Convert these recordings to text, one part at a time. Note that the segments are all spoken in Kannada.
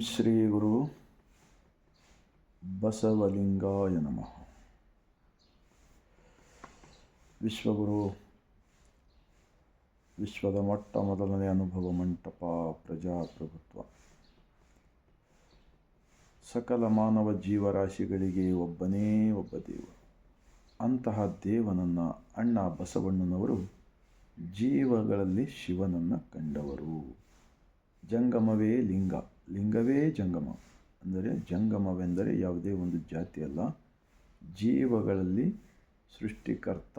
ಶ್ರೀ ಗುರು ಬಸವಲಿಂಗಾಯ ನಮಃ. ವಿಶ್ವಗುರು, ವಿಶ್ವದ ಮೊಟ್ಟ ಮೊದಲನೇ ಅನುಭವ ಮಂಟಪ ಪ್ರಜಾಪ್ರಭುತ್ವ. ಸಕಲ ಮಾನವ ಜೀವರಾಶಿಗಳಿಗೆ ಒಬ್ಬನೇ ಒಬ್ಬ ದೇವ ಅಂತಹ ದೇವನನ್ನು ಅಣ್ಣ ಬಸವಣ್ಣನವರು ಜೀವಗಳಲ್ಲಿ ಶಿವನನ್ನು ಕಂಡವರು. ಜಂಗಮವೇ ಲಿಂಗ. ಲಿಂಗವೇ ಜಂಗಮ. ಅಂದರೆ ಜಂಗಮವೆಂದರೆ ಯಾವುದೇ ಒಂದು ಜಾತಿ ಅಲ್ಲ. ಜೀವಗಳಲ್ಲಿ ಸೃಷ್ಟಿಕರ್ತ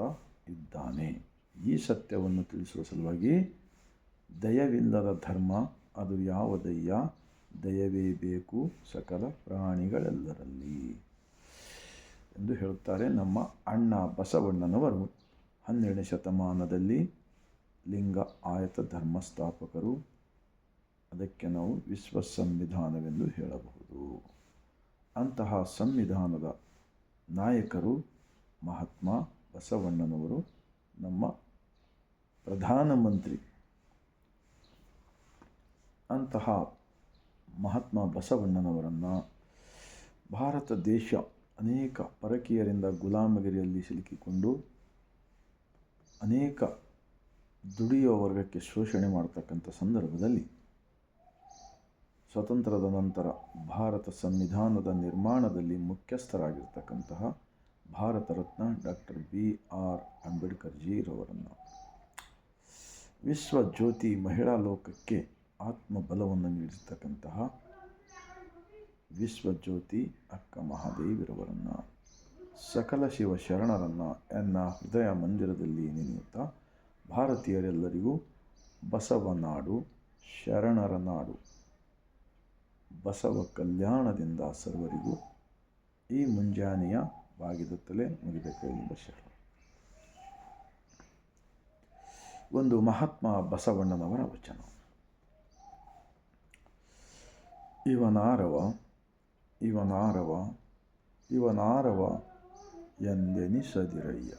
ಇದ್ದಾನೆ. ಈ ಸತ್ಯವನ್ನು ತಿಳಿಸುವ ಸಲುವಾಗಿ ದಯವಿಲ್ಲದ ಧರ್ಮ, ಅದು ಯಾವ ದಯ್ಯ? ದಯವೇ ಬೇಕು ಸಕಲ ಪ್ರಾಣಿಗಳೆಲ್ಲರಲ್ಲಿ ಎಂದು ಹೇಳುತ್ತಾರೆ ನಮ್ಮ ಅಣ್ಣ ಬಸವಣ್ಣನವರು. ಹನ್ನೆರಡನೇ ಶತಮಾನದಲ್ಲಿ ಲಿಂಗ ಆಯತ ಧರ್ಮ ಸ್ಥಾಪಕರು. ಅದಕ್ಕೆ ನಾವು ವಿಶ್ವ ಸಂವಿಧಾನವೆಂದು ಹೇಳಬಹುದು. ಅಂತಹ ಸಂವಿಧಾನದ ನಾಯಕರು ಮಹಾತ್ಮ ಬಸವಣ್ಣನವರು ನಮ್ಮ ಪ್ರಧಾನಮಂತ್ರಿ. ಅಂತಹ ಮಹಾತ್ಮ ಬಸವಣ್ಣನವರನ್ನು ಭಾರತ ದೇಶ ಅನೇಕ ಪರಕೀಯರಿಂದ ಗುಲಾಮಗಿರಿಯಲ್ಲಿ ಸಿಲುಕಿಕೊಂಡು ಅನೇಕ ದುಡಿಯುವ ವರ್ಗಕ್ಕೆ ಶೋಷಣೆ ಮಾಡತಕ್ಕಂಥ ಸಂದರ್ಭದಲ್ಲಿ ಸ್ವತಂತ್ರದ ನಂತರ ಭಾರತ ಸಂವಿಧಾನದ ನಿರ್ಮಾಣದಲ್ಲಿ ಮುಖ್ಯಸ್ಥರಾಗಿರ್ತಕ್ಕಂತಹ Bharat Ratna doctor B R ಅಂಬೇಡ್ಕರ್ಜಿರವರನ್ನು. ವಿಶ್ವ ಜ್ಯೋತಿ ಮಹಿಳಾ ಲೋಕಕ್ಕೆ ಆತ್ಮಬಲವನ್ನು ನೀಡಿರ್ತಕ್ಕಂತಹ ವಿಶ್ವಜ್ಯೋತಿ ಅಕ್ಕ ಮಹಾದೇವಿರವರನ್ನು. ಸಕಲ ಶಿವ ಶರಣರನ್ನು ಎನ್ನ ಹೃದಯ ಮಂದಿರದಲ್ಲಿ ನೆನೆಯುತ್ತಾ ಭಾರತೀಯರೆಲ್ಲರಿಗೂ ಬಸವನಾಡು ಶರಣರ ನಾಡು. ಬಸವ ಕಲ್ಯಾಣದಿಂದ ಸರ್ವರಿಗೂ ಈ ಮುಂಜಾನೆಯ ಬಾಗಿದತ್ತಲೇ ಮುಗಿದ ಕೈಯಿಂದ ಶರಣ. ಒಂದು ಮಹಾತ್ಮ ಬಸವಣ್ಣನವರ ವಚನ. ಇವನಾರವ ಇವನಾರವ ಇವನಾರವ ಎಂದೆನಿಸದಿರಯ್ಯ.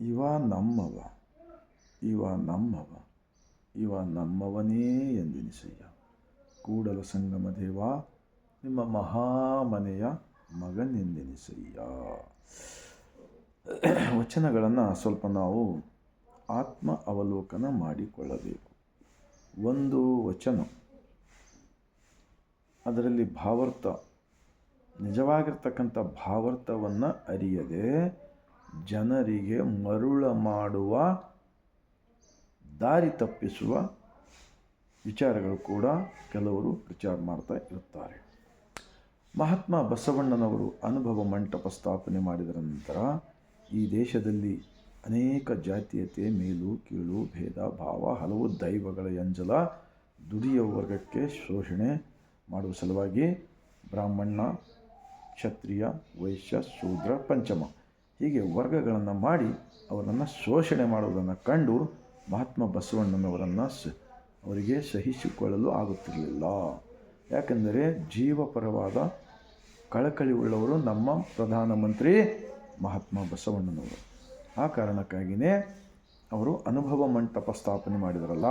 ಇವ ನಮ್ಮವ ಇವ ನಮ್ಮವ, ಇವ ನಮ್ಮವನೇ ಎಂದೆನಿಸಯ್ಯ. ಕೂಡಲ ಸಂಗಮ ದೇವ, ನಿಮ್ಮ ಮಹಾಮನೆಯ ಮಗನೆಂದೆನಿಸಯ್ಯ. ವಚನಗಳನ್ನು ಸ್ವಲ್ಪ ನಾವು ಆತ್ಮ ಅವಲೋಕನ ಮಾಡಿಕೊಳ್ಳಬೇಕು. ಒಂದು ವಚನ. ಅದರಲ್ಲಿ ಭಾವಾರ್ಥ. ನಿಜವಾಗಿರ್ತಕ್ಕಂಥ ಭಾವಾರ್ಥವನ್ನು ಅರಿಯದೆ ಜನರಿಗೆ ಮರುಳ ಮಾಡುವ, ದಾರಿ ತಪ್ಪಿಸುವ ವಿಚಾರಗಳು ಕೂಡ ಕೆಲವರು ಪ್ರಚಾರ ಮಾಡ್ತಾ ಇರುತ್ತಾರೆ. ಮಹಾತ್ಮ ಬಸವಣ್ಣನವರು ಅನುಭವ ಮಂಟಪ ಸ್ಥಾಪನೆ ಮಾಡಿದ ನಂತರ ಈ ದೇಶದಲ್ಲಿ ಅನೇಕ ಜಾತೀಯತೆ, ಮೇಲು, ಕೀಳು, ಭೇದ, ಭಾವ, ಹಲವು ದೈವಗಳ ಎಂಜಲ ದುಡಿಯ ವರ್ಗಕ್ಕೆ ಶೋಷಣೆ ಮಾಡುವ ಸಲುವಾಗಿ ಬ್ರಾಹ್ಮಣ, ಕ್ಷತ್ರಿಯ, ವೈಶ್ಯ, ಶೂದ್ರ, ಪಂಚಮ ಹೀಗೆ ವರ್ಗಗಳನ್ನು ಮಾಡಿ ಅವರನ್ನು ಶೋಷಣೆ ಮಾಡುವುದನ್ನು ಕಂಡು ಮಹಾತ್ಮ ಬಸವಣ್ಣನವರನ್ನು ಸ ಅವರಿಗೆ ಸಹಿಸಿಕೊಳ್ಳಲು ಆಗುತ್ತಿರಲಿಲ್ಲ. ಯಾಕೆಂದರೆ ಜೀವಪರವಾದ ಕಳಕಳಿ ಉಳ್ಳವರು ನಮ್ಮ ಪ್ರಧಾನಮಂತ್ರಿ ಮಹಾತ್ಮ ಬಸವಣ್ಣನವರು. ಆ ಕಾರಣಕ್ಕಾಗಿಯೇ ಅವರು ಅನುಭವ ಮಂಟಪ ಸ್ಥಾಪನೆ ಮಾಡಿದರಲ್ಲ?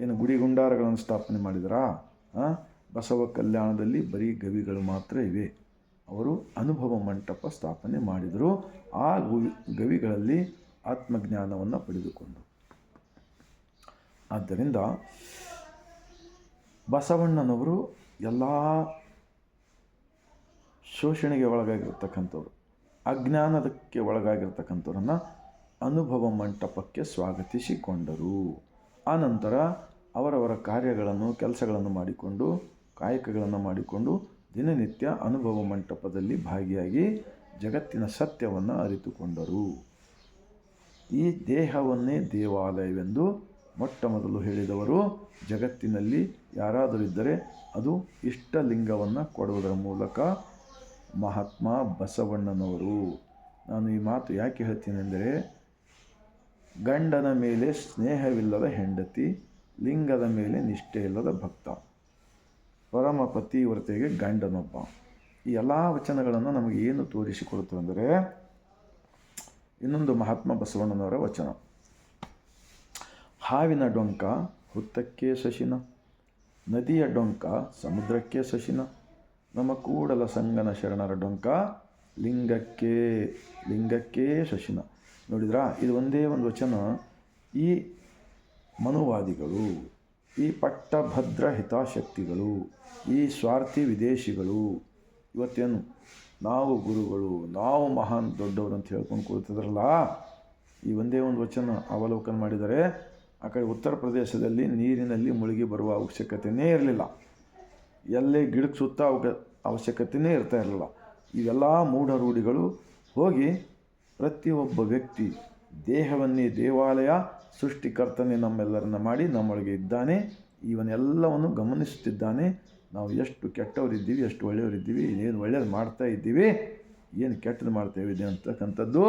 ಏನು ಗುಡಿ ಗುಂಡಾರಗಳನ್ನು ಸ್ಥಾಪನೆ ಮಾಡಿದರಾ? ಬಸವ ಕಲ್ಯಾಣದಲ್ಲಿ ಬರೀ ಗವಿಗಳು ಮಾತ್ರ ಇವೆ. ಅವರು ಅನುಭವ ಮಂಟಪ ಸ್ಥಾಪನೆ ಮಾಡಿದರು. ಆ ಗುವಿ ಗವಿಗಳಲ್ಲಿ ಆತ್ಮಜ್ಞಾನವನ್ನು ಪಡೆದುಕೊಂಡು ಆದ್ದರಿಂದ ಬಸವಣ್ಣನವರು ಎಲ್ಲ ಶೋಷಣೆಗೆ ಒಳಗಾಗಿರ್ತಕ್ಕಂಥವ್ರು, ಅಜ್ಞಾನದಕ್ಕೆ ಒಳಗಾಗಿರ್ತಕ್ಕಂಥವ್ರನ್ನು ಅನುಭವ ಮಂಟಪಕ್ಕೆ ಸ್ವಾಗತಿಸಿಕೊಂಡರು. ಆನಂತರ ಅವರವರ ಕಾರ್ಯಗಳನ್ನು, ಕೆಲಸಗಳನ್ನು ಮಾಡಿಕೊಂಡು, ಕಾಯಕಗಳನ್ನು ಮಾಡಿಕೊಂಡು ದಿನನಿತ್ಯ ಅನುಭವ ಮಂಟಪದಲ್ಲಿ ಭಾಗಿಯಾಗಿ ಜಗತ್ತಿನ ಸತ್ಯವನ್ನು ಅರಿತುಕೊಂಡರು. ಈ ದೇಹವನ್ನೇ ದೇವಾಲಯವೆಂದು ಮೊಟ್ಟ ಮೊದಲು ಹೇಳಿದವರು, ಜಗತ್ತಿನಲ್ಲಿ ಯಾರಾದರೂ ಇದ್ದರೆ ಅದು ಇಷ್ಟಲಿಂಗವನ್ನು ಕೊಡುವುದರ ಮೂಲಕ ಮಹಾತ್ಮ ಬಸವಣ್ಣನವರು. ನಾನು ಈ ಮಾತು ಯಾಕೆ ಹೇಳ್ತೀನೆಂದರೆ, ಗಂಡನ ಮೇಲೆ ಸ್ನೇಹವಿಲ್ಲದ ಹೆಂಡತಿ, ಲಿಂಗದ ಮೇಲೆ ನಿಷ್ಠೆ ಇಲ್ಲದ ಭಕ್ತ ಪರಮ ಪತಿವ್ರತೆಗೆ ಗಂಡನೊಬ್ಬ. ಈ ಎಲ್ಲ ವಚನಗಳನ್ನು ನಮಗೆ ಏನು ತೋರಿಸಿಕೊಡುತ್ತವೆ ಅಂದರೆ, ಇನ್ನೊಂದು ಮಹಾತ್ಮ ಬಸವಣ್ಣನವರ ವಚನ. ಹಾವಿನ ಡೊಂಕ ಹುತ್ತಕ್ಕೆ ಶಶಿನ ನದಿಯ ಡೊಂಕ, ಸಮುದ್ರಕ್ಕೆ ಶಶಿನ ನಮ್ಮ ಕೂಡಲ ಸಂಗನ ಶರಣರ ಡೊಂಕ, ಲಿಂಗಕ್ಕೆ ಲಿಂಗಕ್ಕೆ ಶಶಿನ ನೋಡಿದ್ರಾ? ಇದು ಒಂದೇ ಒಂದು ವಚನ. ಈ ಮನುವಾದಿಗಳು, ಈ ಪಟ್ಟಭದ್ರ ಹಿತಾಶಕ್ತಿಗಳು, ಈ ಸ್ವಾರ್ಥಿ ವಿದೇಶಿಗಳು, ಇವತ್ತೇನು? ನಾವು ಗುರುಗಳು, ನಾವು ಮಹಾನ್ ದೊಡ್ಡವರು ಅಂತ ಹೇಳ್ಕೊಂಡು ಕೂತಿದ್ರಲ್ಲ? ಈ ಒಂದೇ ಒಂದು ವಚನ ಅವಲೋಕನ ಮಾಡಿದರೆ ಆ ಕಡೆ ಉತ್ತರ ಪ್ರದೇಶದಲ್ಲಿ ನೀರಿನಲ್ಲಿ ಮುಳುಗಿ ಬರುವ ಅವಶ್ಯಕತೆಯೇ ಇರಲಿಲ್ಲ. ಎಲ್ಲೇ ಗಿಡಕ್ಕೆ ಸುತ್ತ ಅವಕ ಅವಶ್ಯಕತೆಯೇ ಇರ್ತಾ ಇರಲಿಲ್ಲ. ಇವೆಲ್ಲ ಮೂಢರೂಢಿಗಳು. ಹೋಗಿ ಪ್ರತಿಯೊಬ್ಬ ವ್ಯಕ್ತಿ ದೇಹವನ್ನೇ ದೇವಾಲಯ ಸೃಷ್ಟಿಕರ್ತನೇ ನಮ್ಮೆಲ್ಲರನ್ನ ಮಾಡಿ ನಮ್ಮೊಳಗೆ ಇದ್ದಾನೆ. ಇವನ್ನೆಲ್ಲವನ್ನು ಗಮನಿಸುತ್ತಿದ್ದಾನೆ. ನಾವು ಎಷ್ಟು ಕೆಟ್ಟವರಿದ್ದೀವಿ, ಎಷ್ಟು ಒಳ್ಳೆಯವರಿದ್ದೀವಿ, ಏನು ಒಳ್ಳೆಯದು ಮಾಡ್ತಾ ಇದ್ದೀವಿ, ಏನು ಕೆಟ್ಟದ್ದು ಮಾಡ್ತಾ ಇದ್ದೀವಿ ಅಂತಕ್ಕಂಥದ್ದು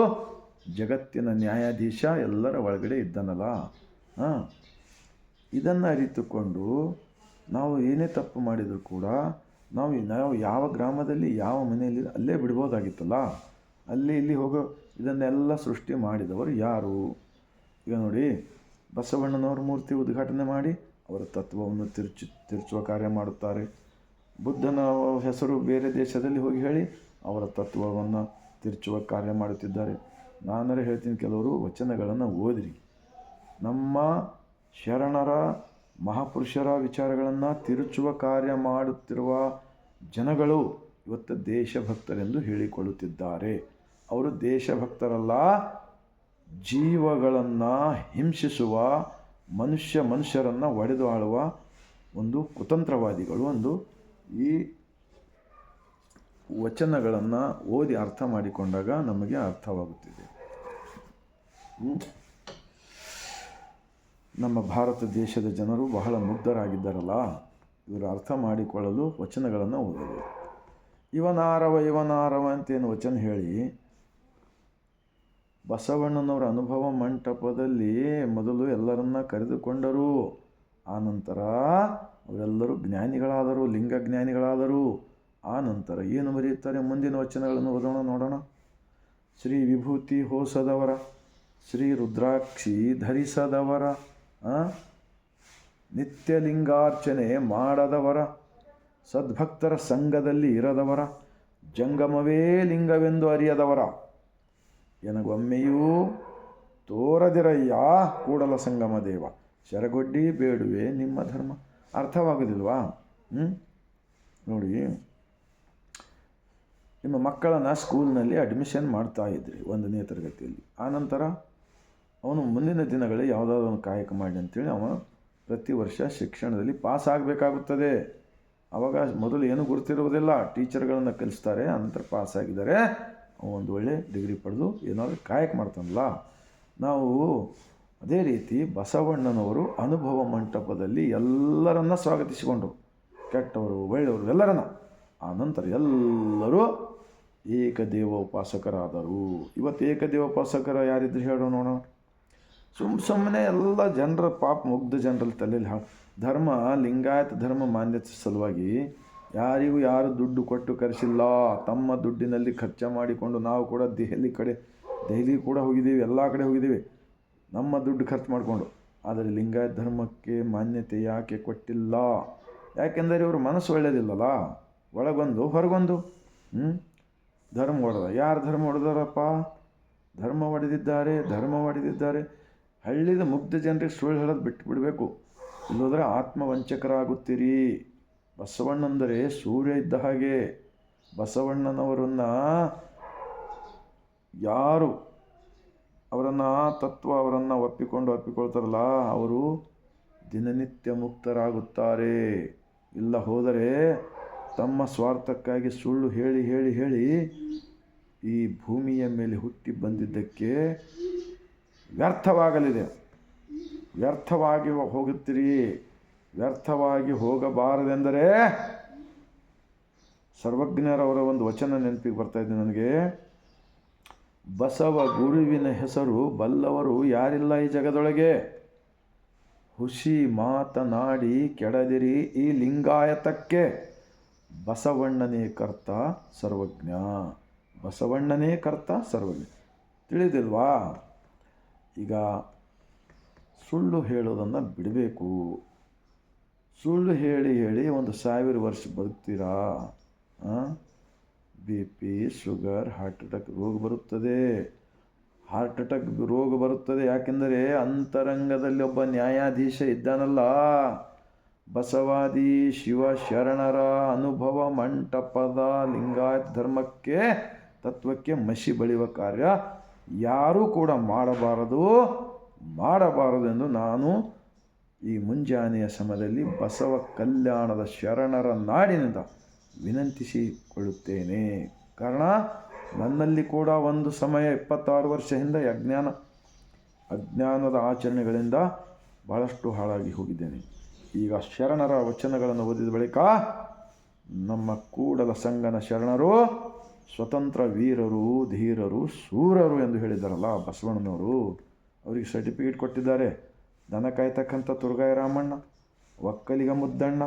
ಜಗತ್ತಿನ ನ್ಯಾಯಾಧೀಶ ಎಲ್ಲರ ಒಳಗಡೆ ಇದ್ದಾನಲ್ಲ. ಹಾಂ. ಇದನ್ನು ಅರಿತುಕೊಂಡು ನಾವು ಏನೇ ತಪ್ಪು ಮಾಡಿದರೂ ಕೂಡ ನಾವು ನಾವು ಯಾವ ಗ್ರಾಮದಲ್ಲಿ ಯಾವ ಮನೆಯಲ್ಲಿ ಅಲ್ಲೇ ಬಿಡ್ಬೋದಾಗಿತ್ತಲ್ಲ, ಅಲ್ಲಿ ಇಲ್ಲಿ ಹೋಗೋ ಇದನ್ನೆಲ್ಲ ಸೃಷ್ಟಿ ಮಾಡಿದವರು ಯಾರು? ಈಗ ನೋಡಿ, ಬಸವಣ್ಣನವರ ಮೂರ್ತಿ ಉದ್ಘಾಟನೆ ಮಾಡಿ ಅವರ ತತ್ವವನ್ನು ತಿರುಚಿ ತಿರುಚುವ ಕಾರ್ಯ ಮಾಡುತ್ತಾರೆ. ಬುದ್ಧನ ಹೆಸರು ಬೇರೆ ದೇಶದಲ್ಲಿ ಹೋಗಿ ಹೇಳಿ ಅವರ ತತ್ವವನ್ನು ತಿರುಚುವ ಕಾರ್ಯ ಮಾಡುತ್ತಿದ್ದಾರೆ. ನಾನರೇ ಹೇಳ್ತೀನಿ ಕೆಲವರು ವಚನಗಳನ್ನು ಓದಿರಿ. ನಮ್ಮ ಶರಣರ ಮಹಾಪುರುಷರ ವಿಚಾರಗಳನ್ನು ತಿರುಚುವ ಕಾರ್ಯ ಮಾಡುತ್ತಿರುವ ಜನಗಳು ಇವತ್ತು ದೇಶಭಕ್ತರೆಂದು ಹೇಳಿಕೊಳ್ಳುತ್ತಿದ್ದಾರೆ ಅವರು ದೇಶಭಕ್ತರಲ್ಲ, ಜೀವಗಳನ್ನು ಹಿಂಸಿಸುವ, ಮನುಷ್ಯ ಮನುಷ್ಯರನ್ನು ಒಡೆದು ಆಳುವ ಒಂದು ಕುತಂತ್ರವಾದಿಗಳು ಒಂದು ಈ ವಚನಗಳನ್ನು ಓದಿ ಅರ್ಥ ಮಾಡಿಕೊಂಡಾಗ ನಮಗೆ ಅರ್ಥವಾಗುತ್ತಿದೆ? ನಮ್ಮ ಭಾರತ ದೇಶದ ಜನರು ಬಹಳ ಮುಗ್ಧರಾಗಿದ್ದಾರಲ್ಲ? ಇವರು ಅರ್ಥ ಮಾಡಿಕೊಳ್ಳಲು ವಚನಗಳನ್ನು ಓದಬೇಕು ಇವನಾರವ ಇವನಾರವ ಅಂತೇನು ವಚನ ಹೇಳಿ. ಬಸವಣ್ಣನವರ ಅನುಭವ ಮಂಟಪದಲ್ಲಿ ಮೊದಲು ಎಲ್ಲರನ್ನ ಕರೆದುಕೊಂಡರು. ಆನಂತರ ಅವರೆಲ್ಲರೂ ಜ್ಞಾನಿಗಳಾದರು, ಲಿಂಗ ಜ್ಞಾನಿಗಳಾದರು. ಆ ಏನು ಬರೆಯುತ್ತಾರೆ? ಮುಂದಿನ ವಚನಗಳನ್ನು ಓದೋಣ, ನೋಡೋಣ. ಶ್ರೀ ವಿಭೂತಿ ಹೋಸದವರ, ಶ್ರೀ ರುದ್ರಾಕ್ಷಿ ಧರಿಸದವರ? ನಿತ್ಯಲಿಂಗಾರ್ಚನೆ ಮಾಡದವರ, ಸದ್ಭಕ್ತರ ಸಂಘದಲ್ಲಿ ಇರದವರ, ಜಂಗಮವೇ ಲಿಂಗವೆಂದು ಅರಿಯದವರ. ಎನಗೊಮ್ಮೆಯೂ ತೋರದಿರಯ್ಯ ಕೂಡಲ ಸಂಗಮ ದೇವ. ಶರಗೊಡ್ಡಿ ಬೇಡುವೆ ನಿಮ್ಮ ಧರ್ಮ. ಅರ್ಥವಾಗೋದಿಲ್ವಾ? ಹ್ಞೂ ನೋಡಿ, ನಿಮ್ಮ ಮಕ್ಕಳನ್ನು ಸ್ಕೂಲ್ನಲ್ಲಿ ಅಡ್ಮಿಷನ್ ಮಾಡ್ತಾ ಇದ್ರಿ ಒಂದನೇ ತರಗತಿಯಲ್ಲಿ. ಆನಂತರ ಅವನು ಮುಂದಿನ ದಿನಗಳಲ್ಲಿ ಯಾವುದಾದ್ರು ಒಂದು ಕಾಯಕ ಮಾಡಿ ಅಂತೇಳಿ ಅವನು ಪ್ರತಿ ವರ್ಷ ಶಿಕ್ಷಣದಲ್ಲಿ ಪಾಸ್ ಆಗಬೇಕಾಗುತ್ತದೆ ಆವಾಗ ಮೊದಲು ಏನು ಗುರುತಿರುವುದಿಲ್ಲ. ಟೀಚರ್ಗಳನ್ನು ಕಲಿಸ್ತಾರೆ ಅನಂತರ ಪಾಸ್ ಆಗಿದ್ದಾರೆ ಒಂದು ಒಳ್ಳೆ ಡಿಗ್ರಿ ಪಡೆದು ಏನಾದರೂ ಕಾಯಕ ಮಾಡ್ತಾನಲ್ಲ. ನಾವು ಅದೇ ರೀತಿ ಬಸವಣ್ಣನವರು ಅನುಭವ ಮಂಟಪದಲ್ಲಿ ಎಲ್ಲರನ್ನ ಸ್ವಾಗತಿಸಿಕೊಂಡರು. ಕೆಟ್ಟವರು, ಒಳ್ಳೆಯವರು ಎಲ್ಲರನ್ನ. ಆ ನಂತರ ಎಲ್ಲರೂ ಏಕದೇವ ಉಪಾಸಕರಾದರು ಇವತ್ತು ಏಕದೇವ ಉಪಾಸಕರ ಯಾರಿದ್ರು ಹೇಳೋ ನೋಡೋಣ. ಸುಮ್ಮ ಸುಮ್ಮನೆ ಎಲ್ಲ ಜನರ ಪಾಪ ಮುಗ್ಧ ಜನರಲ್ಲಿ ತಲೆಯಲ್ಲಿ ಹಾ ಧರ್ಮ, ಲಿಂಗಾಯತ ಧರ್ಮ ಮಾನ್ಯತೆ ಸಲುವಾಗಿ ಯಾರಿಗೂ ಯಾರು ದುಡ್ಡು ಕೊಟ್ಟು ಕರೆಸಿಲ್ಲ. ತಮ್ಮ ದುಡ್ಡಿನಲ್ಲಿ ಖರ್ಚು ಮಾಡಿಕೊಂಡು ನಾವು ಕೂಡ ದೆಹಲಿ ಕಡೆ, ದೆಹಲಿ ಕೂಡ ಹೋಗಿದ್ದೀವಿ, ಎಲ್ಲ ಕಡೆ ಹೋಗಿದ್ದೀವಿ. ನಮ್ಮ ದುಡ್ಡು ಖರ್ಚು ಮಾಡಿಕೊಂಡು. ಆದರೆ ಲಿಂಗಾಯತ ಧರ್ಮಕ್ಕೆ ಮಾನ್ಯತೆ ಯಾಕೆ ಕೊಟ್ಟಿಲ್ಲ? ಯಾಕೆಂದರೆ ಇವರು ಮನಸ್ಸು ಒಳ್ಳೆಯದಿಲ್ಲಲ್ಲ ಒಳಗೊಂದು, ಹೊರಗೊಂದು. ಹ್ಞೂ ಧರ್ಮ ಹೊಡೆದ ಯಾರು ಧರ್ಮ ಹೊಡೆದಾರಪ್ಪ ಧರ್ಮ ಹೊಡೆದಿದ್ದಾರೆ ಧರ್ಮ ಹೊಡೆದಿದ್ದಾರೆ ಹಳ್ಳಿದ ಮುಗ್ಧ ಜನರಿಗೆ ಸುಳ್ಳು ಹೇಳೋದು ಬಿಟ್ಟು ಬಿಡಬೇಕು ಇಲ್ಲೋದ್ರೆ ಆತ್ಮವಂಚಕರಾಗುತ್ತೀರಿ. ಬಸವಣ್ಣಂದರೆ ಸೂರ್ಯ ಇದ್ದ ಹಾಗೆ ಬಸವಣ್ಣನವರನ್ನು ಯಾರು ಅವರನ್ನು ತತ್ವ ಅವರನ್ನು ಒಪ್ಪಿಕೊಂಡು ಒಪ್ಪಿಕೊಳ್ತಾರಲ್ಲ, ಅವರು ದಿನನಿತ್ಯ ಮುಕ್ತರಾಗುತ್ತಾರೆ. ಇಲ್ಲ ಹೋದರೆ ತಮ್ಮ ಸ್ವಾರ್ಥಕ್ಕಾಗಿ ಸುಳ್ಳು ಹೇಳಿ ಹೇಳಿ ಹೇಳಿ ಈ ಭೂಮಿಯ ಮೇಲೆ ಹುಟ್ಟಿ ಬಂದಿದ್ದಕ್ಕೆ ವ್ಯರ್ಥವಾಗಲಿದೆ. ವ್ಯರ್ಥವಾಗಿ ಹೋಗುತ್ತೀರಿ. ವ್ಯರ್ಥವಾಗಿ ಹೋಗಬಾರದೆಂದರೆ ಸರ್ವಜ್ಞರವರ ಒಂದು ವಚನ ನೆನಪಿಗೆ ಬರ್ತಾ ಇದೆ ನನಗೆ. ಬಸವ ಗುರುವಿನ ಹೆಸರು ಬಲ್ಲವರು ಯಾರಿಲ್ಲ ಈ ಜಗದೊಳಗೆ? ಹುಸಿ ಮಾತನಾಡಿ ಕೆಡದಿರಿ ಈ ಲಿಂಗಾಯತಕ್ಕೆ. ಬಸವಣ್ಣನೇ ಕರ್ತ ಸರ್ವಜ್ಞ. ಬಸವಣ್ಣನೇ ಕರ್ತ ಸರ್ವಜ್ಞ. ತಿಳಿದಿಲ್ವಾ? ಈಗ ಸುಳ್ಳು ಹೇಳೋದನ್ನು ಬಿಡಬೇಕು. ಸುಳ್ಳು ಹೇಳಿ ಹೇಳಿ ಒಂದು ಸಾವಿರ ವರ್ಷ ಬದುಕ್ತೀರಾ? B P, sugar, heart attack ರೋಗ ಬರುತ್ತದೆ. ಹಾರ್ಟ್ ಅಟ್ಯಾಕ್ ರೋಗ ಬರುತ್ತದೆ. ಯಾಕೆಂದರೆ ಅಂತರಂಗದಲ್ಲಿ ಒಬ್ಬ ನ್ಯಾಯಾಧೀಶ ಇದ್ದಾನಲ್ಲ. ಬಸವಾದಿ ಶಿವ ಶರಣರ ಅನುಭವ ಮಂಟಪದ ಲಿಂಗಾಯತ್ ಧರ್ಮಕ್ಕೆ ತತ್ವಕ್ಕೆ ಮಸಿ ಬಳಿಯುವ ಕಾರ್ಯ ಯಾರೂ ಕೂಡ ಮಾಡಬಾರದು, ಮಾಡಬಾರದೆಂದು ನಾನು ಈ ಮುಂಜಾನೆಯ ಸಮಯದಲ್ಲಿ ಬಸವ ಕಲ್ಯಾಣದ ಶರಣರ ನಾಡಿನಿಂದ ವಿನಂತಿಸಿಕೊಳ್ಳುತ್ತೇನೆ. ಕಾರಣ, ನನ್ನಲ್ಲಿ ಕೂಡ ಒಂದು ಸಮಯ ಇಪ್ಪತ್ತಾರು ವರ್ಷ ಹಿಂದೆ ಅಜ್ಞಾನ, ಅಜ್ಞಾನದ ಆಚರಣೆಗಳಿಂದ ಭಾಳಷ್ಟು ಹಾಳಾಗಿ ಹೋಗಿದ್ದೇನೆ. ಈಗ ಶರಣರ ವಚನಗಳನ್ನು ಓದಿದ ಬಳಿಕ ನಮ್ಮ ಕೂಡಲ ಸಂಗನ ಶರಣರು ಸ್ವತಂತ್ರ ವೀರರು, ಧೀರರು, ಸೂರರು ಎಂದು ಹೇಳಿದ್ದಾರಲ್ಲ ಬಸವಣ್ಣನವರು. ಅವರಿಗೆ ಸರ್ಟಿಫಿಕೇಟ್ ಕೊಟ್ಟಿದ್ದಾರೆ. ದನ ಕಾಯ್ತಕ್ಕಂಥ ತುರ್ಗಾಯ ರಾಮಣ್ಣ, ಒಕ್ಕಲಿಗ ಮುದ್ದಣ್ಣ,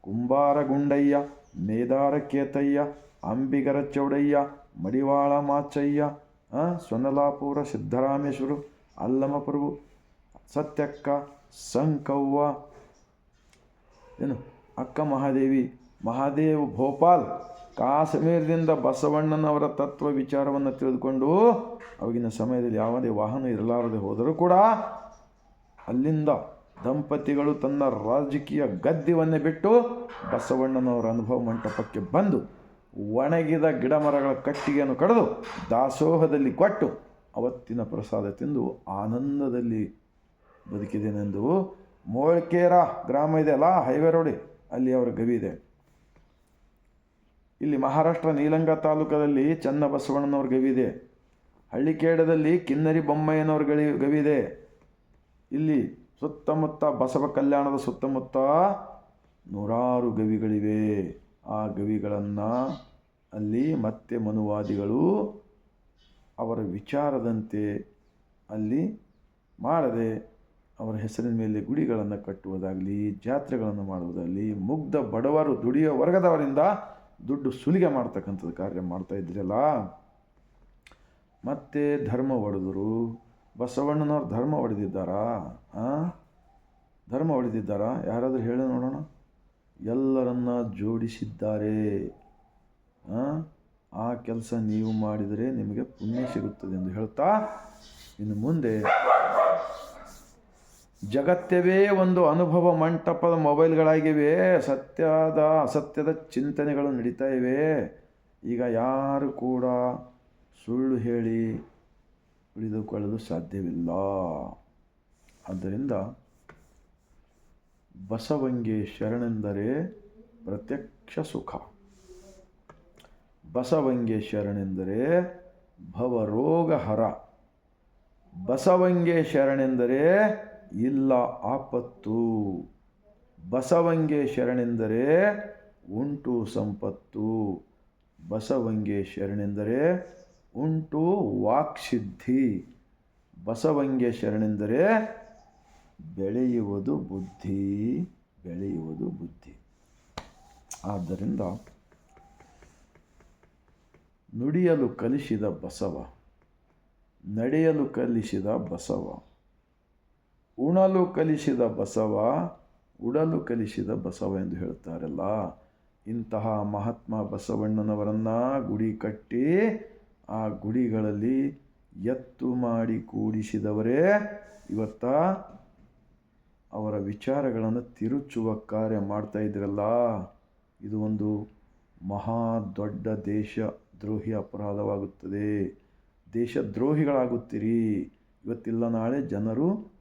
ಕುಂಬಾರ ಗುಂಡಯ್ಯ, ಮೇದಾರ ಕೇತಯ್ಯ, ಅಂಬಿಗರ ಚೌಡಯ್ಯ, ಮಡಿವಾಳ ಮಾಚಯ್ಯ ಸೊನ್ನಲಾಪುರ ಸಿದ್ದರಾಮೇಶ್ವರು ಅಲ್ಲಮಪ್ರಭು ಸತ್ಯಕ್ಕ, ಸಂಕವ್ವ, ಏನು, ಅಕ್ಕ ಮಹಾದೇವಿ, ಮಹಾದೇವ್ ಭೋಪಾಲ್ ಕಾಶ್ಮೀರದಿಂದ ಬಸವಣ್ಣನವರ ತತ್ವ ವಿಚಾರವನ್ನು ತಿಳಿದುಕೊಂಡು ಅವಾಗಿನ ಸಮಯದಲ್ಲಿ ಯಾವುದೇ ವಾಹನ ಇರಲಾರದೆ ಹೋದರೂ ಕೂಡ ಅಲ್ಲಿಂದ ದಂಪತಿಗಳು ತನ್ನ ರಾಜಕೀಯ ಗದ್ದಿವನ್ನೇ ಬಿಟ್ಟು ಬಸವಣ್ಣನವರ ಅನುಭವ ಮಂಟಪಕ್ಕೆ ಬಂದು ಒಣಗಿದ ಗಿಡ ಮರಗಳ ಕಟ್ಟಿಗೆಯನ್ನು ಕಡಿದು ದಾಸೋಹದಲ್ಲಿ ಕೊಟ್ಟು ಅವತ್ತಿನ ಪ್ರಸಾದ ತಿಂದು ಆನಂದದಲ್ಲಿ ಬದುಕಿದೆನೆಂದು ಮೋಳ್ಕೇರ ಗ್ರಾಮ ಇದೆ ಅಲ್ಲ ಹೈವೇ ರೋಡಿ, ಅಲ್ಲಿ ಅವರ ಗವಿ ಇದೆ. ಇಲ್ಲಿ ಮಹಾರಾಷ್ಟ್ರ ನೀಲಂಗ ತಾಲೂಕದಲ್ಲಿ ಚನ್ನಬಸವಣ್ಣನವ್ರ ಗವಿ ಇದೆ. ಹಳ್ಳಿಕೇಡದಲ್ಲಿ ಕಿನ್ನರಿ ಬೊಮ್ಮಯ್ಯನವ್ರ ಗವಿ ಇದೆ. ಇಲ್ಲಿ ಸುತ್ತಮುತ್ತ ಬಸವ ಕಲ್ಯಾಣದ ಸುತ್ತಮುತ್ತ ನೂರಾರು ಗವಿಗಳಿವೆ. ಆ ಗವಿಗಳನ್ನು ಅಲ್ಲಿ ಮತ್ತೆ ಮನುವಾದಿಗಳು ಅವರ ವಿಚಾರದಂತೆ ಅಲ್ಲಿ ಮಾಡದೆ ಅವರ ಹೆಸರಿನ ಮೇಲೆ ಗುಡಿಗಳನ್ನು ಕಟ್ಟುವುದಾಗಲಿ, ಜಾತ್ರೆಗಳನ್ನು ಮಾಡುವುದಾಗಲಿ, ಮುಗ್ಧ ಬಡವರು ದುಡಿಯುವ ವರ್ಗದವರಿಂದ ದುಡ್ಡು ಸುಲಿಗೆ ಮಾಡ್ತಕ್ಕಂಥದ್ದು ಕಾರ್ಯ ಮಾಡ್ತಾ ಇದ್ರಲ್ಲ, ಮತ್ತೆ ಧರ್ಮ ಒಡೆದರು. ಬಸವಣ್ಣನವ್ರು ಧರ್ಮ ಒಡೆದಿದ್ದಾರಾ? ಧರ್ಮ ಒಡೆದಿದ್ದಾರಾ? ಯಾರಾದರೂ ಹೇಳಿ ನೋಡೋಣ. ಎಲ್ಲರನ್ನ ಜೋಡಿಸಿದ್ದಾರೆ? ಆ ಕೆಲಸ ನೀವು ಮಾಡಿದರೆ ನಿಮಗೆ ಪುಣ್ಯ ಸಿಗುತ್ತದೆ ಎಂದು ಹೇಳ್ತಾ ಇನ್ನು ಮುಂದೆ ಜಗತ್ತವೇ ಒಂದು ಅನುಭವ ಮಂಟಪದ ಮೊಬೈಲ್ಗಳಾಗಿವೆ. ಸತ್ಯದ ಅಸತ್ಯದ ಚಿಂತನೆಗಳು ನಡೀತಾ ಇವೆ. ಈಗ ಯಾರು ಕೂಡ ಸುಳ್ಳು ಹೇಳಿ ಉಳಿದುಕೊಳ್ಳಲು ಸಾಧ್ಯವಿಲ್ಲ. ಆದ್ದರಿಂದ ಬಸವಂಗೆ ಶರಣೆಂದರೆ ಪ್ರತ್ಯಕ್ಷ ಸುಖ. ಬಸವಂಗೆ ಶರಣೆಂದರೆ ಭವರೋಗ ಹರ ಬಸವಂಗೆ ಶರಣೆಂದರೆ ಇಲ್ಲ ಆಪತ್ತು. ಬಸವಂಗೆ ಶರಣೆಂದರೆ ಉಂಟು ಸಂಪತ್ತು. ಬಸವಂಗೆ ಶರಣೆಂದರೆ ಉಂಟು ವಾಕ್ಸಿದ್ಧಿ. ಬಸವಂಗೆ ಶರಣೆಂದರೆ ಬೆಳೆಯುವುದು ಬುದ್ಧಿ ಬೆಳೆಯುವುದು ಬುದ್ಧಿ. ಆದ್ದರಿಂದ ನುಡಿಯಲು ಕಲಿಸಿದ ಬಸವ, ನಡೆಯಲು ಕಲಿಸಿದ ಬಸವ ಉಣಲು ಕಲಿಸಿದ ಬಸವ, ಉಡಲು ಕಲಿಸಿದ ಬಸವ ಎಂದು ಹೇಳ್ತಾರಲ್ಲ ಇಂತಹ ಮಹಾತ್ಮ ಬಸವಣ್ಣನವರನ್ನು ಗುಡಿ ಕಟ್ಟಿ ಆ ಗುಡಿಗಳಲ್ಲಿ ಎತ್ತು ಮಾಡಿ ಕೂಡಿಸಿದವರೇ ಇವತ್ತ ಅವರ ವಿಚಾರಗಳನ್ನು ತಿರುಚುವ ಕಾರ್ಯ ಮಾಡ್ತಾ ಇದ್ರಲ್ಲ ಇದು ಒಂದು ಮಹಾ ದೊಡ್ಡ ದೇಶ ದ್ರೋಹಿ ಅಪರಾಧವಾಗುತ್ತದೆ. ದೇಶದ್ರೋಹಿಗಳಾಗುತ್ತೀರಿ. ಇವತ್ತಿಲ್ಲ, ನಾಳೆ ಜನರು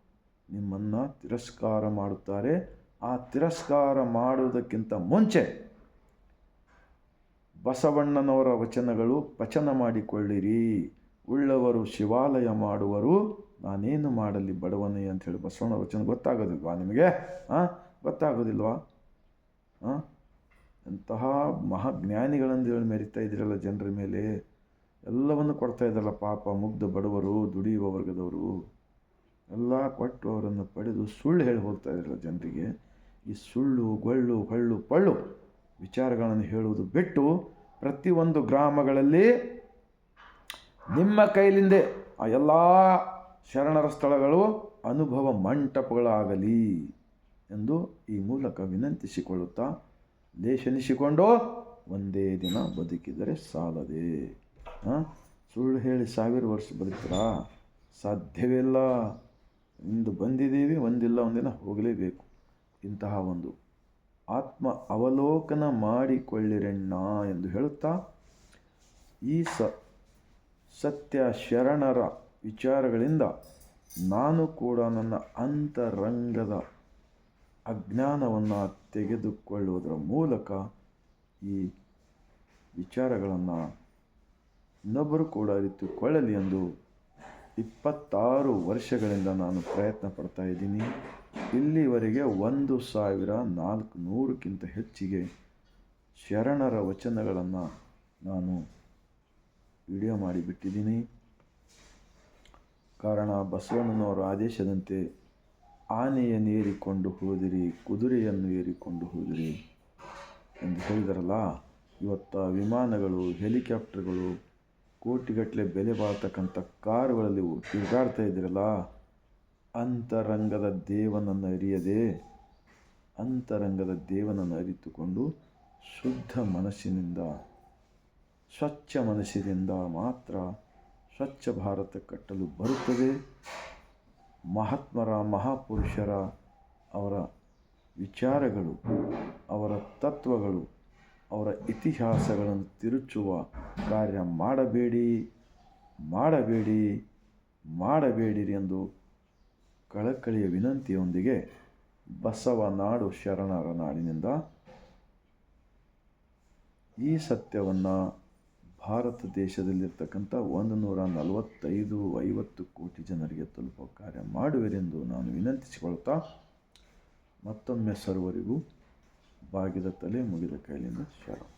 ನಿಮ್ಮನ್ನು ತಿರಸ್ಕಾರ ಮಾಡುತ್ತಾರೆ. ಆ ತಿರಸ್ಕಾರ ಮಾಡುವುದಕ್ಕಿಂತ ಮುಂಚೆ ಬಸವಣ್ಣನವರ ವಚನಗಳು ಪಚನ ಮಾಡಿಕೊಳ್ಳಿರಿ. ಉಳ್ಳವರು ಶಿವಾಲಯ ಮಾಡುವರು. ನಾನೇನು ಮಾಡಲಿ ಬಡವನೇ ಅಂತ ಹೇಳಿ ಬಸವಣ್ಣ ವಚನ ಗೊತ್ತಾಗೋದಿಲ್ವಾ ನಿಮಗೆ? ಹಾಂ ಗೊತ್ತಾಗೋದಿಲ್ವಾ? ಹಾಂ ಎಂತಹ ಮಹಾಜ್ಞಾನಿಗಳಂದು ಹೇಳಿ ಮೆರಿತಾ ಇದ್ದೀರಲ್ಲ ಜನರ ಮೇಲೆ. ಎಲ್ಲವನ್ನು ಕೊಡ್ತಾ ಇದ್ದಾರಲ್ಲ ಪಾಪ, ಮುಗ್ಧ ಬಡವರು ದುಡಿಯುವ ವರ್ಗದವರು ಎಲ್ಲ ಕೊಟ್ಟು ಅವರನ್ನು ಪಡೆದು ಸುಳ್ಳು ಹೇಳಿ ಹೋಗ್ತಾ ಇದ್ರಲ್ಲ ಜನರಿಗೆ, ಈ ಸುಳ್ಳು, ಗೊಳ್ಳು, ಹಳ್ಳು, ಪಳ್ಳು ವಿಚಾರಗಳನ್ನು ಹೇಳುವುದು ಬಿಟ್ಟು ಪ್ರತಿಯೊಂದು ಗ್ರಾಮಗಳಲ್ಲಿ ನಿಮ್ಮ ಕೈಲಿಂದೆ ಆ ಎಲ್ಲ ಶರಣರ ಸ್ಥಳಗಳು ಅನುಭವ ಮಂಟಪಗಳಾಗಲಿ ಎಂದು ಈ ಮೂಲಕ ವಿನಂತಿಸಿಕೊಳ್ಳುತ್ತಾ ಲೇಷನಿಸಿಕೊಂಡು ಒಂದೇ ದಿನ ಬದುಕಿದರೆ ಸಾಲದೆ. ಸುಳ್ಳು ಹೇಳಿ ಸಾವಿರ ವರ್ಷ ಬದುಕ್ತೀರಾ? ಸಾಧ್ಯವೇ ಇಲ್ಲ. ಇಂದು ಬಂದಿದ್ದೀವಿ, ಒಂದಿಲ್ಲ ಒಂದಿನ ಹೋಗಲೇಬೇಕು. ಇಂತಹ ಒಂದು ಆತ್ಮ ಅವಲೋಕನ ಮಾಡಿಕೊಳ್ಳಿರಣ್ಣ ಎಂದು ಹೇಳುತ್ತಾ, ಈ ಸ ಸತ್ಯ ಶರಣರ ವಿಚಾರಗಳಿಂದ ನಾನು ಕೂಡ ನನ್ನ ಅಂತರಂಗದ ಅಜ್ಞಾನವನ್ನು ತೆಗೆದುಕೊಳ್ಳುವುದರ ಮೂಲಕ ಈ ವಿಚಾರಗಳನ್ನು ಇನ್ನೊಬ್ಬರು ಕೂಡ ಅರಿತುಕೊಳ್ಳಲಿ ಎಂದು ಇಪ್ಪತ್ತಾರು ವರ್ಷಗಳಿಂದ ನಾನು ಪ್ರಯತ್ನ ಪಡ್ತಾ ಇದ್ದೀನಿ. ಇಲ್ಲಿವರೆಗೆ ಒಂದು ಸಾವಿರ ನಾಲ್ಕು ನೂರಕ್ಕಿಂತ ಹೆಚ್ಚಿಗೆ ಶರಣರ ವಚನಗಳನ್ನು ನಾನು ವಿಡಿಯೋ ಮಾಡಿಬಿಟ್ಟಿದ್ದೀನಿ. ಕಾರಣ, ಬಸವಣ್ಣನವರ ಆದೇಶದಂತೆ ಆನೆಯನ್ನು ಏರಿಕೊಂಡು ಹೋದಿರಿ, ಕುದುರೆಯನ್ನು ಏರಿಕೊಂಡು ಹೋದಿರಿ ಎಂದು ಹೇಳಿದರಲ್ಲ, ಇವತ್ತು ವಿಮಾನಗಳು, ಹೆಲಿಕಾಪ್ಟರ್ಗಳು ಕೋಟಿಗಟ್ಟಲೆ ಬೆಲೆ ಬಾಳ್ತಕ್ಕಂಥ ಕಾರುಗಳಲ್ಲಿ ತಿರುಗಾಡ್ತಾ ಇದ್ದೀರಲ್ಲ, ಅಂತರಂಗದ ದೇವನನ್ನು ಅರಿಯದೆ, ಅಂತರಂಗದ ದೇವನನ್ನು ಅರಿತುಕೊಂಡು ಶುದ್ಧ ಮನಸ್ಸಿನಿಂದ, ಸ್ವಚ್ಛ ಮನಸ್ಸಿನಿಂದ ಮಾತ್ರ ಸ್ವಚ್ಛ ಭಾರತ ಕಟ್ಟಲು ಬರುತ್ತದೆ. ಮಹಾತ್ಮರ, ಮಹಾಪುರುಷರ ಅವರ ವಿಚಾರಗಳು, ಅವರ ತತ್ವಗಳು ಅವರ ಇತಿಹಾಸಗಳನ್ನು ತಿರುಚುವ ಕಾರ್ಯ ಮಾಡಬೇಡಿ ಮಾಡಬೇಡಿ, ಮಾಡಬೇಡಿರಿ ಎಂದು ಕಳಕಳಿಯ ವಿನಂತಿಯೊಂದಿಗೆ ಬಸವ ನಾಡು ಶರಣರ ನಾಡಿನಿಂದ ಈ ಸತ್ಯವನ್ನು ಭಾರತ ದೇಶದಲ್ಲಿರ್ತಕ್ಕಂಥ ಒಂದು ನೂರ ನಲವತ್ತೈದು ಐವತ್ತು ಕೋಟಿ ಜನರಿಗೆ ತಲುಪುವ ಕಾರ್ಯ ಮಾಡುವಿರೆಂದು ನಾನು ವಿನಂತಿಸಿಕೊಳ್ತಾ ಮತ್ತೊಮ್ಮೆ ಸರ್ವರಿಗೂ ಬಾಗಿದ ತಲೆ ಮುಗಿದ ಕೈಲಿಂದ ಶರಣ